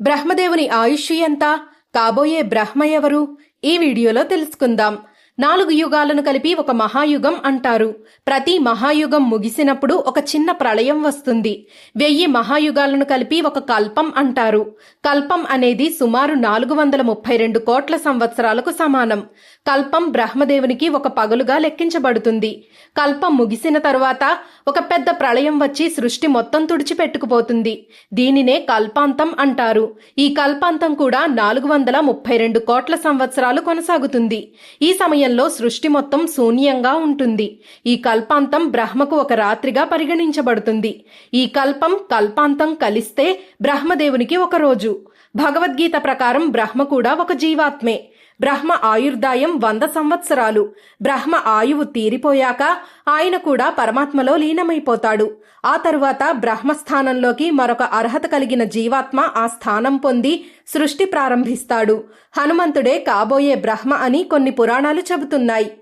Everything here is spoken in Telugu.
బ్రహ్మదేవుని ఆయుష్ ఎంత కాబోయే బ్రహ్మ ఎవరు ఈ వీడియోలో తెలుసుకుందాం. నాలుగు యుగాలను కలిపి ఒక మహాయుగం అంటారు. ప్రతి మహాయుగం ముగిసినప్పుడు ఒక చిన్న ప్రళయం వస్తుంది. వెయ్యి మహాయుగాలను కలిపి ఒక కల్పం అంటారు. కల్పం అనేది సుమారు నాలుగు వందల ముప్పై రెండు కోట్ల సంవత్సరాలకు సమానం. కల్పం బ్రహ్మదేవునికి ఒక పగలుగా లెక్కించబడుతుంది. కల్పం ముగిసిన తరువాత ఒక పెద్ద ప్రళయం వచ్చి సృష్టి మొత్తం తుడిచిపెట్టుకుపోతుంది. దీనినే కల్పాంతం అంటారు. ఈ కల్పాంతం కూడా నాలుగు వందల ముప్పై రెండు కోట్ల సంవత్సరాలు కొనసాగుతుంది. ఈ సమయం సమయంలో సృష్టి మొత్తం శూన్యంగా ఉంటుంది. ఈ కల్పాంతం బ్రహ్మకు ఒక రాత్రిగా పరిగణించబడుతుంది. ఈ కల్పం కల్పాంతం కలిస్తే బ్రహ్మదేవునికి ఒక రోజు. భగవద్గీత ప్రకారం బ్రహ్మ కూడా ఒక జీవాత్మే. బ్రహ్మ ఆయుర్దాయం వంద సంవత్సరాలు. బ్రహ్మ ఆయువు తీరిపోయాక ఆయన కూడా పరమాత్మలో లీనమైపోతాడు. ఆ తరువాత బ్రహ్మస్థానంలోకి మరొక అర్హత కలిగిన జీవాత్మ ఆ స్థానం పొంది సృష్టి ప్రారంభిస్తాడు. హనుమంతుడే కాబోయే బ్రహ్మ అని కొన్ని పురాణాలు చెబుతున్నాయి.